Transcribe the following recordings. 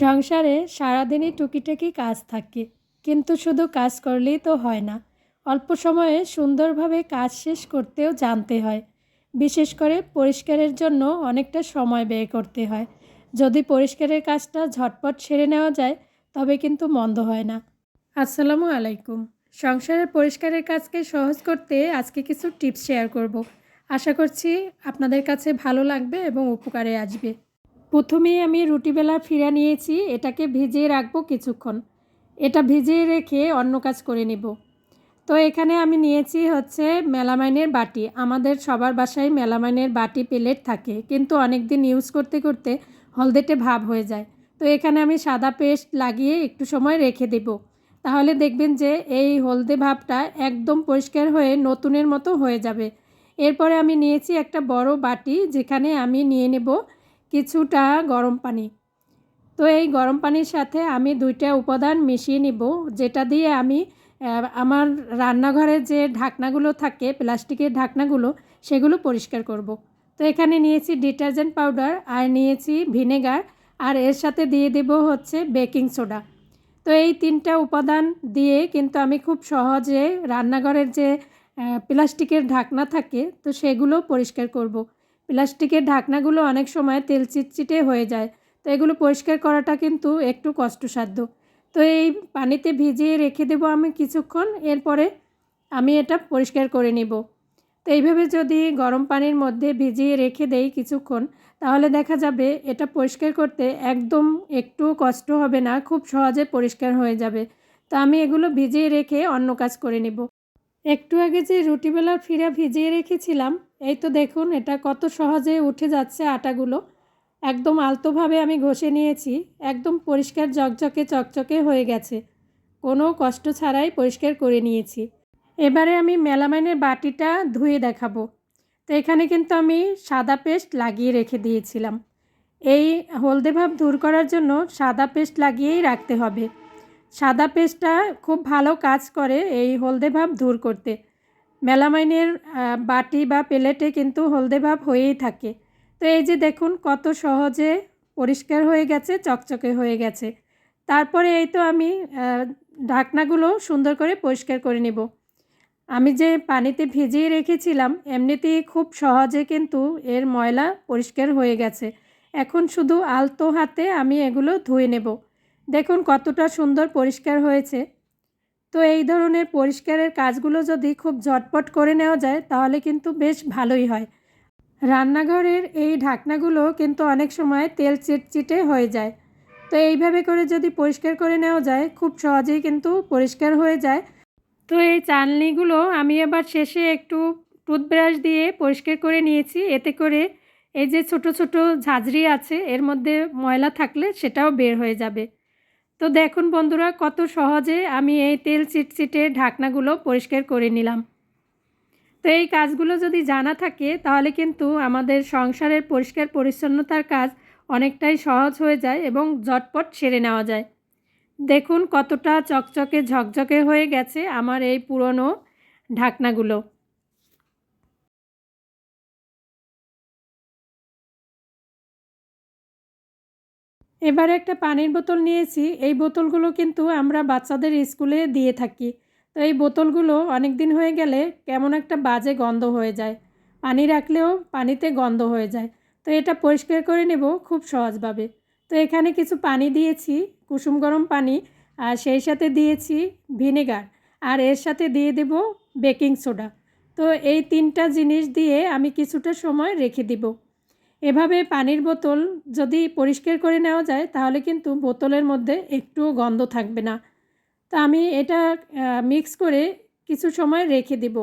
সংসারে সারাদিনই টুকিটাকি কাজ থাকে, কিন্তু শুধু কাজ করলেই তো হয় না। অল্প সময়ে সুন্দরভাবে কাজ শেষ করতেও জানতে হয়। বিশেষ করে পরিষ্কারের জন্য অনেকটা সময় ব্যয় করতে হয়। যদি পরিষ্কারের কাজটা ঝটপট সেরে নেওয়া যায়, তবে কিন্তু মন্দ হয় না। আসসালামু আলাইকুম। সংসারের পরিষ্কারের কাজকে সহজ করতে আজকে কিছু টিপস শেয়ার করব। আশা করছি আপনাদের কাছে ভালো লাগবে এবং উপকারে আসবে। প্রথমেই আমি রুটি বেলার ফিরা নিয়েছি, এটাকে ভিজিয়ে রাখব কিছুক্ষণ। এটা ভিজিয়ে রেখে অন্য কাজ করে নিব। তো এখানে আমি নিয়েছি হচ্ছে মেলামাইনের বাটি। আমাদের সবার বাসায় মেলামাইনের বাটি প্লেট থাকে, কিন্তু অনেক দিন ইউজ করতে করতে হলদেটে ভাব হয়ে যায়। তো এখানে আমি সাদা পেস্ট লাগিয়ে একটু সময় রেখে দেব। তাহলে দেখবেন যে এই হলদে ভাবটা একদম পরিষ্কার হয়ে নতুনের মতো হয়ে যাবে। এরপরে আমি নিয়েছি একটা বড় বাটি, যেখানে আমি নিয়ে নেব কিছুটা গরম পানি তো এই গরম পানির সাথে আমি দুইটা উপাদান মিশিয়ে নিব, যেটা দিয়ে আমি আমার রান্নাঘরের যে ঢাকনাগুলো থাকে, প্লাস্টিকের ঢাকনাগুলো, সেগুলো পরিষ্কার করব। তো এখানে নিয়েছি ডিটারজেন্ট পাউডার আর নিয়েছি ভিনেগার, আর এর সাথে দিয়ে দেব হচ্ছে বেকিং সোডা তো এই তিনটা উপাদান দিয়ে কিন্তু আমি খুব সহজে রান্নাঘরের যে প্লাস্টিকের ঢাকনা থাকে, তো সেগুলো পরিষ্কার করব। প্লাস্টিকের ঢাকনাগুলো অনেক সময় তেল চিটচিটে হয়ে যায় তো এগুলো পরিষ্কার করাটা কিন্তু একটু কষ্টসাধ্য। তো এই পানিতে ভিজিয়ে রেখে দেবো আমি কিছুক্ষণ, এরপরে আমি এটা পরিষ্কার করে নিব। তো এইভাবে যদি গরম পানির মধ্যে ভিজিয়ে রেখে দেই কিছুক্ষণ, তাহলে দেখা যাবে এটা পরিষ্কার করতে একদম একটু কষ্ট হবে না, খুব সহজে পরিষ্কার হয়ে যাবে। তো আমি এগুলো ভিজিয়ে রেখে অন্য কাজ করে নিব। একটু আগে যে রুটিবেলার ফিরা ভিজিয়ে রেখেছিলাম, এই তো দেখুন এটা কত সহজে উঠে যাচ্ছে আটাগুলো। একদম আলতোভাবে আমি ঘষে নিয়েছি, একদম পরিষ্কার জকজকে চকচকে হয়ে গেছে। কোনো কষ্ট ছাড়াই পরিষ্কার করে নিয়েছি। এবারে আমি মেলামাইনের বাটিটা ধুয়ে দেখাবো। তো এখানে কিন্তু আমি সাদা পেস্ট লাগিয়ে রেখে দিয়েছিলাম। এই হলদে ভাব দূর করার জন্য সাদা পেস্ট লাগিয়েই রাখতে হবে। সাদা পেস্টটা খুব ভালো কাজ করে এই হলদে ভাব দূর করতে। মেলামাইনের বাটি বা প্লেটে কিন্তু হলদে ভাব হয়েই থাকে। তো এই যে দেখুন কত সহজে পরিষ্কার হয়ে গেছে, চকচকে হয়ে গেছে। তারপরে এই তো আমি ঢাকনাগুলো সুন্দর করে পরিষ্কার করে নেব। আমি যে পানিতে ভিজিয়ে রেখেছিলাম, এমনিতেই খুব সহজে কিন্তু এর ময়লা পরিষ্কার হয়ে গেছে। এখন শুধু আলতো হাতে আমি এগুলো ধুয়ে নেব। দেখুন কতটা সুন্দর পরিষ্কার হয়েছে। তো এই ধরনের পরিষ্কারের কাজগুলো যদি খুব ঝটপট করে নেওয়া যায়, তাহলে কিন্তু বেশ ভালোই হয়। রান্নাঘরের এই ঢাকনাগুলো কিন্তু অনেক সময় তেল চিটচিটে হয়ে যায়। তো এইভাবে করে যদি পরিষ্কার করে নেওয়া যায়, খুব সহজেই কিন্তু পরিষ্কার হয়ে যায়। তো এই চালনিগুলো আমি আবার শেষে একটু টুথব্রাশ দিয়ে পরিষ্কার করে নিয়েছি। এতে করে এই যে ছোট ছোট ঝাঁঝরি আছে, এর মধ্যে ময়লা থাকলে সেটাও বের হয়ে যাবে। তো দেখুন বন্ধুরা, কত সহজে আমি এই তেল চিটচিটে ঢাকনাগুলো পরিষ্কার করে নিলাম। তো এই কাজগুলো যদি জানা থাকে, তাহলে কিন্তু আমাদের সংসারের পরিষ্কার পরিচ্ছন্নতার কাজ অনেকটাই সহজ হয়ে যায় এবং ঝটপট সেরে নেওয়া যায়। দেখুন কতটা চকচকে ঝকঝকে হয়ে গেছে আমার এই পুরনো ঢাকনাগুলো। এবারে একটা পানির বোতল নিয়েছি। এই বোতলগুলো কিন্তু আমরা বাচ্চাদের স্কুলে দিয়ে থাকি। তো এই বোতলগুলো অনেক দিন হয়ে গেলে কেমন একটা বাজে গন্ধ হয়ে যায়। পানি রাখলেও পানিতে গন্ধ হয়ে যায়। তো এটা পরিষ্কার করে নেব খুব সহজভাবে। তো এখানে কিছু পানি দিয়েছি, কুসুম গরম পানি, আর সেই সাথে দিয়েছি ভিনেগার। আর এর সাথে দিয়ে দেব বেকিং সোডা। তো এই তিনটা জিনিস দিয়ে আমি কিছুটা সময় রেখে দিব। এভাবে পানির বোতল যদি পরিষ্কার করে নেওয়া যায়, তাহলে কিন্তু বোতলের মধ্যে একটুও গন্ধ থাকবে না। তো আমি এটা মিক্স করে কিছু সময় রেখে দিব।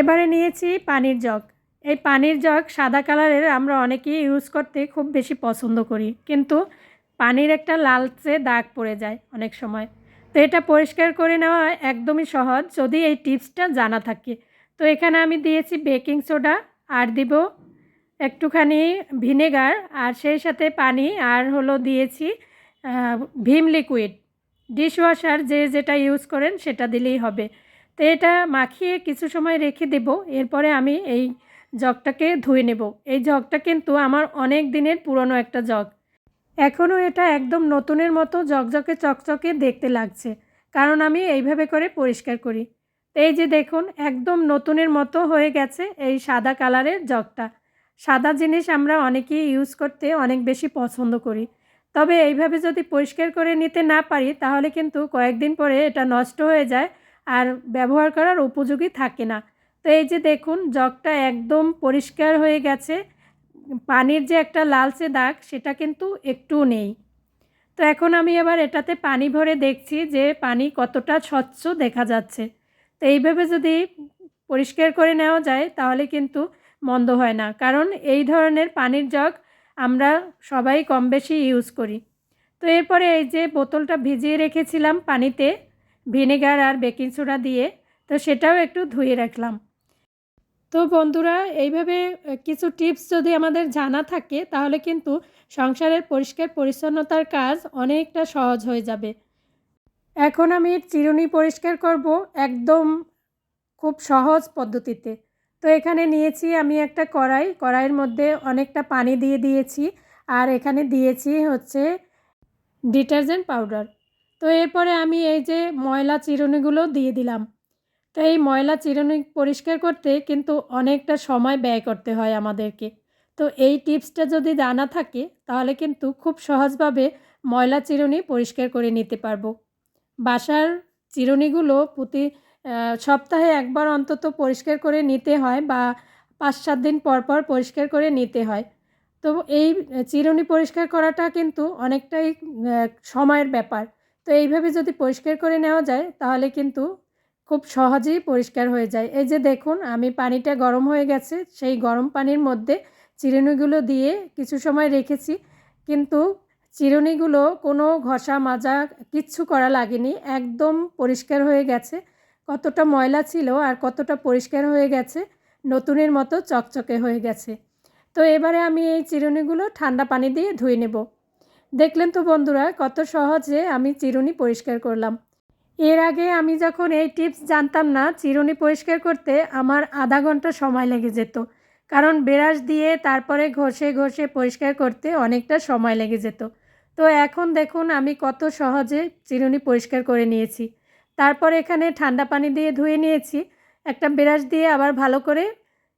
এবারে নিয়েছি পানির জগ। এই পানির জগ সাদা কালারের আমরা অনেকেই ইউজ করতে খুব বেশি পছন্দ করি। কিন্তু পানির একটা লালচে দাগ পড়ে যায় অনেক সময়। তো এটা পরিষ্কার করে নেওয়া একদমই সহজ। যদি এই টিপসটা জানা থাকে। তো এখানে আমি দিয়েছি বেকিং সোডা আর দিব একটুখানি ভিনেগার আর সেই সাথে পানি আর হলো দিয়েছি ভিম লিকুইড। ডিশওয়াশার যে যেটা ইউজ করেন সেটা দিলেই হবে। তো এটা মাখিয়ে কিছু সময় রেখে দেব, এরপরে আমি এই জগটাকে ধুয়ে নেব। এই জগটা কিন্তু আমার অনেক দিনের পুরনো একটা জগ। এখনও এটা একদম নতুনের মতো জকজকে চকচকে দেখতে লাগছে, কারণ আমি এইভাবে করে পরিষ্কার করি। এই যে দেখুন, একদম নতুনের মতো হয়ে গেছে এই সাদা কালারের জগটা। সাদা জিনিস আমরা অনেকেই ইউজ করতে অনেক বেশি পছন্দ করি। তবে এইভাবে যদি পরিষ্কার করে নিতে না পারি, তাহলে কিন্তু কয়েকদিন পরে এটা নষ্ট হয়ে যায় আর ব্যবহার করার উপযোগী থাকে না। তো এই যে দেখুন, জগটা একদম পরিষ্কার হয়ে গেছে। পানির যে একটা লালচে দাগ, সেটা কিন্তু একটুও নেই। তো এখন আমি এবার এটাতে পানি ভরে দেখছি যে পানি কতটা স্বচ্ছ দেখা যাচ্ছে। তো এইভাবে যদি পরিষ্কার করে নেওয়া যায়, তাহলে কিন্তু মন্দ হয় না। কারণ এই ধরনের পানির জগ আমরা সবাই কম বেশি ইউজ করি। তো এরপরে এই যে বোতলটা ভিজিয়ে রেখেছিলাম পানিতে, ভিনেগার আর বেকিং সোডা দিয়ে, তো সেটাও একটু ধুয়ে রাখলাম। তো বন্ধুরা, এইভাবে কিছু টিপস যদি আমাদের জানা থাকে, তাহলে কিন্তু সংসারের পরিষ্কার পরিচ্ছন্নতার কাজ অনেকটা সহজ হয়ে যাবে। এখন আমি চিরুনি পরিষ্কার করব একদম খুব সহজ পদ্ধতিতে। তো এখানে নিয়েছি আমি একটা কড়াই। কড়াইয়ের মধ্যে অনেকটা পানি দিয়ে দিয়েছি আর এখানে দিয়েছি হচ্ছে ডিটারজেন্ট পাউডার। তো এরপরে আমি এই যে ময়লা চিরুনিগুলো দিয়ে দিলাম। তো এই ময়লা চিরুনি পরিষ্কার করতে কিন্তু অনেকটা সময় ব্যয় করতে হয় আমাদেরকে। তো এই টিপসটা যদি জানা থাকে তাহলে কিন্তু খুব সহজভাবে ময়লা চিরুনি পরিষ্কার করে নিতে পারব। বাসার চিরুনিগুলো প্রতি সপ্তাহে একবার অন্তত পরিষ্কার করে নিতে হয় বা পাঁচ সাত দিন পর পর পরিষ্কার করে নিতে হয়। তো এই চিরুনি পরিষ্কার করাটা কিন্তু অনেকটাই সময়ের ব্যাপার। তো এইভাবে যদি পরিষ্কার করে নেওয়া যায়, তাহলে কিন্তু খুব সহজেই পরিষ্কার হয়ে যায়। এই যে দেখুন, আমি পানিটা গরম হয়ে গেছে, সেই গরম পানির মধ্যে চিরুনিগুলো দিয়ে কিছু সময় রেখেছি। কিন্তু চিরুনিগুলো কোনো ঘষা মাজা কিচ্ছু করা লাগেনি, একদম পরিষ্কার হয়ে গেছে। কতটা ময়লা ছিল আর কতটা পরিষ্কার হয়ে গেছে, নতুনের মতো চকচকে হয়ে গেছে। তো এবারে আমি এই চিরুনিগুলো ঠান্ডা পানি দিয়ে ধুয়ে নেব। দেখলেন তো বন্ধুরা, কত সহজে আমি চিরুনি পরিষ্কার করলাম। এর আগে আমি যখন এই টিপস জানতাম না, চিরুনি পরিষ্কার করতে আমার আধা ঘণ্টা সময় লেগে যেত। কারণ ব্রাশ দিয়ে তারপরে ঘষে ঘষে পরিষ্কার করতে অনেকটা সময় লেগে যেত। তো এখন দেখুন, আমি কত সহজে চিরুনি পরিষ্কার করে নিয়েছি। তারপর এখানে ঠান্ডা পানি দিয়ে ধুয়ে নিয়েছি। একটা ব্রাশ দিয়ে আবার ভালো করে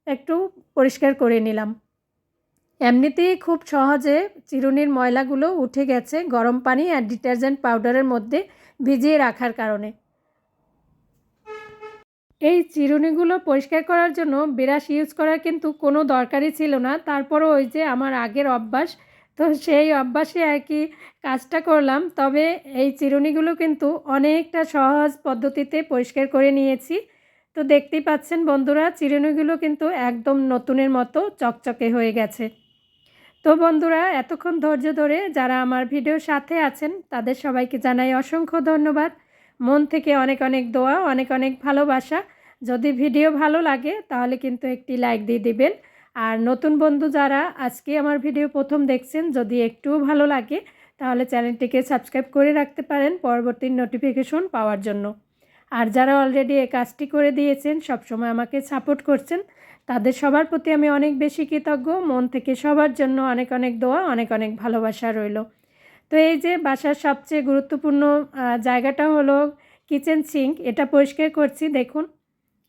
একটু পরিষ্কার করে নিলাম। এমনিতেই খুব সহজে চিরুনির ময়লাগুলো উঠে গেছে গরম পানি আর ডিটারজেন্ট পাউডারের মধ্যে ভিজিয়ে রাখার কারণে। এই চিরুনিগুলো পরিষ্কার করার জন্য ব্রাশ ইউজ করার কিন্তু কোনো দরকারই ছিল না। তারপরও ওই যে আমার আগের অভ্যাস তো সেই অভ্যাসে আর কি কাজটা করলাম। তবে এই চিরুনিগুলো কিন্তু অনেকটা সহজ পদ্ধতিতে পরিষ্কার করে নিয়েছি। তো দেখতেই পাচ্ছেন বন্ধুরা, চিরুনিগুলো কিন্তু একদম নতুনের মতো চকচকে হয়ে গেছে। তো বন্ধুরা, এতক্ষণ ধৈর্য ধরে যারা আমার ভিডিওর সাথে আছেন, তাদের সবাইকে জানাই অসংখ্য ধন্যবাদ। মন থেকে অনেক অনেক দোয়া, অনেক অনেক ভালোবাসা। যদি ভিডিও ভালো লাগে, তাহলে কিন্তু একটি লাইক দিয়ে দিবেন। আর নতুন বন্ধু যারা আজকে আমার ভিডিও প্রথম দেখছেন, যদি একটুও ভালো লাগে, তাহলে চ্যানেলটিকে সাবস্ক্রাইব করে রাখতে পারেন পরবর্তী নোটিফিকেশন পাওয়ার জন্য। আর যারা অলরেডি এই কাজটি করে দিয়েছেন, সবসময় আমাকে সাপোর্ট করছেন, তাদের সবার প্রতি আমি অনেক বেশি কৃতজ্ঞ। মন থেকে সবার জন্য অনেক অনেক দোয়া, অনেক অনেক ভালোবাসা রইল। তো এই যে বাসার সবচেয়ে গুরুত্বপূর্ণ জায়গাটা হলো কিচেন সিঙ্ক। এটা পরিষ্কার করছি, দেখুন।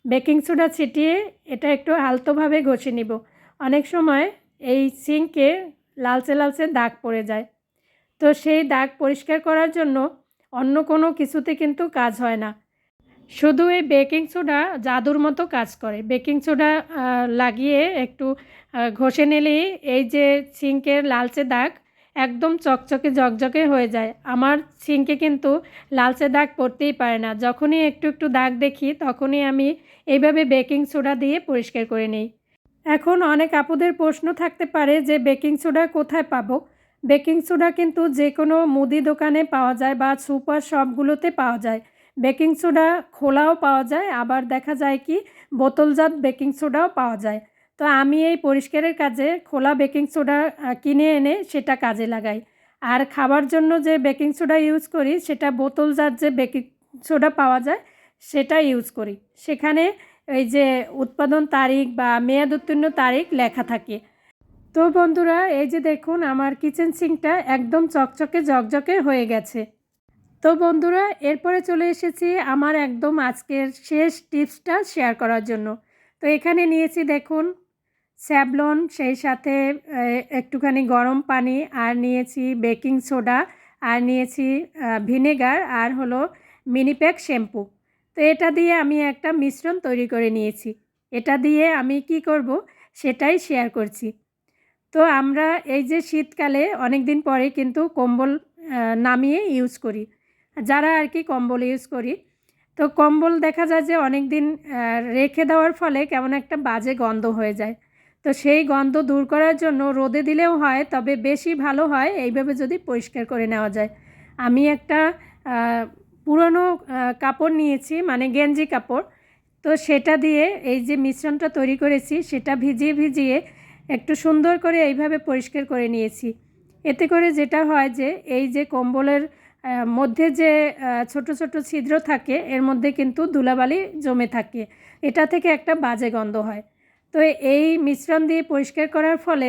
বেকিং সোডা ছিটিয়ে এটা একটু আলতোভাবে ঘষে নিব। অনেক সময় এই সিঙ্কে লালচে লালচে দাগ পড়ে যায়। তো সেই দাগ পরিষ্কার করার জন্য অন্য কোনো কিছুতে কিন্তু কাজ হয় না। শুধু এই বেকিং সোডা জাদুর মতো কাজ করে। বেকিং সোডা লাগিয়ে একটু ঘষে নিলেই এই যে সিঙ্কের লালচে দাগ একদম চকচকে জকজকে হয়ে যায়। আমার সিঙ্কে কিন্তু লালচে দাগ পড়তেই পারে না। যখনই একটু একটু দাগ দেখি, তখনই আমি এইভাবে বেকিং সোডা দিয়ে পরিষ্কার করে নিই। এখন অনেক আপুদের প্রশ্ন থাকতে পারে যে বেকিং সোডা কোথায় পাবো? বেকিং সোডা কিন্তু যে কোনো মুদি দোকানে পাওয়া যায় বা সুপার শপগুলোতে পাওয়া যায়। বেকিং সোডা খোলাও পাওয়া যায়, আবার দেখা যায় কি বোতলজাত বেকিং সোডাও পাওয়া যায়। তো আমি এই পরিষ্কারের কাজে খোলা বেকিং সোডা কিনে এনে সেটা কাজে লাগাই। আর খাবার জন্য যে বেকিং সোডা ইউজ করি, সেটা বোতলজাত যে বেকিং সোডা পাওয়া যায়, সেটা ইউজ করি। সেখানে এই যে উৎপাদন তারিখ বা মেয়াদ উত্তীর্ণ তারিখ লেখা থাকে। তো বন্ধুরা, এই যে দেখুন, আমার কিচেন সিঙ্কটা একদম চকচকে জকজকে হয়ে গেছে। তো বন্ধুরা, এরপরে চলে এসেছি আমার একদম আজকের শেষ টিপসটা শেয়ার করার জন্য। তো এখানে নিয়েছি দেখুন, স্যাবলন, সেই সাথে একটুখানি গরম পানি, আর নিয়েছি বেকিং সোডা, আর নিয়েছি ভিনেগার, আর হলো মিনিপ্যাক শ্যাম্পু। তো এটা দিয়ে আমি একটা মিশ্রণ তৈরি করে নিয়েছি। এটা দিয়ে আমি কি করব সেটাই শেয়ার করছি। তো আমরা এই যে শীতকালে অনেক দিন পরে কিন্তু কম্বল নামিয়ে ইউজ করি। যারা আর কি কম্বল ইউজ করি, তো কম্বল দেখা যায় যে অনেক দিন রেখে দেওয়ার ফলে কেমন একটা বাজে গন্ধ হয়ে যায়। তো সেই গন্ধ দূর করার জন্য রোদে দিলেও হয়, তবে বেশি ভালো হয় এইভাবে যদি পরিষ্কার করে নেওয়া যায়। আমি একটা পুরনো কাপড় নিয়েছি মানে গেঞ্জি কাপড়। তো সেটা দিয়ে এই যে মিশ্রণটা তৈরি করেছি, সেটা ভিজিয়ে ভিজিয়ে একটু সুন্দর করে এইভাবে পরিষ্কার করে নিয়েছি। এতে করে যেটা হয় যে, এই যে কম্বলের মধ্যে যে ছোট ছোট ছিদ্র থাকে, এর মধ্যে কিন্তু ধুলাবালি জমে থাকে। এটা থেকে একটা বাজে গন্ধ হয়। তো এই মিশ্রণ দিয়ে পরিষ্কার করার ফলে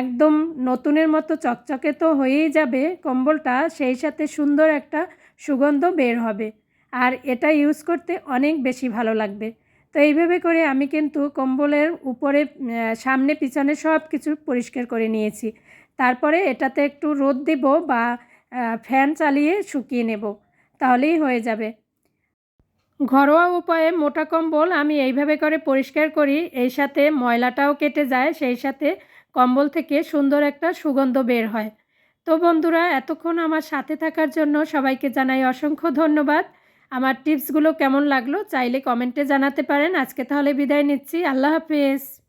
একদম নতুনের মতো চকচকে তো হয়েই যাবে কম্বলটা, সেই সাথে সুন্দর একটা সুগন্ধ বের হবে। আর এটা ইউজ করতে অনেক বেশি ভালো লাগবে। তো এইভাবে করে আমি কিন্তু কম্বলের উপরে সামনে, পিছনে সব কিছু পরিষ্কার করে নিয়েছি। তারপরে এটাতে একটু রোদ দেব বা ফ্যান চালিয়ে শুকিয়ে নেব। তাহলেই হয়ে যাবে। ঘরোয়া উপায়ে মোটা কম্বল আমি এইভাবে করে পরিষ্কার করি। এই সাথে ময়লাটাও কেটে যায়। সেই সাথে কম্বল থেকে সুন্দর একটা সুগন্ধ বের হয়। তো বন্ধুরা, এতক্ষণ আমার সাথে থাকার জন্য সবাইকে জানাই অসংখ্য ধন্যবাদ। আমার টিপসগুলো কেমন লাগল চাইলে কমেন্টে জানাতে পারেন। আজকে তাহলে বিদায় নিচ্ছি। আল্লাহ হাফেজ।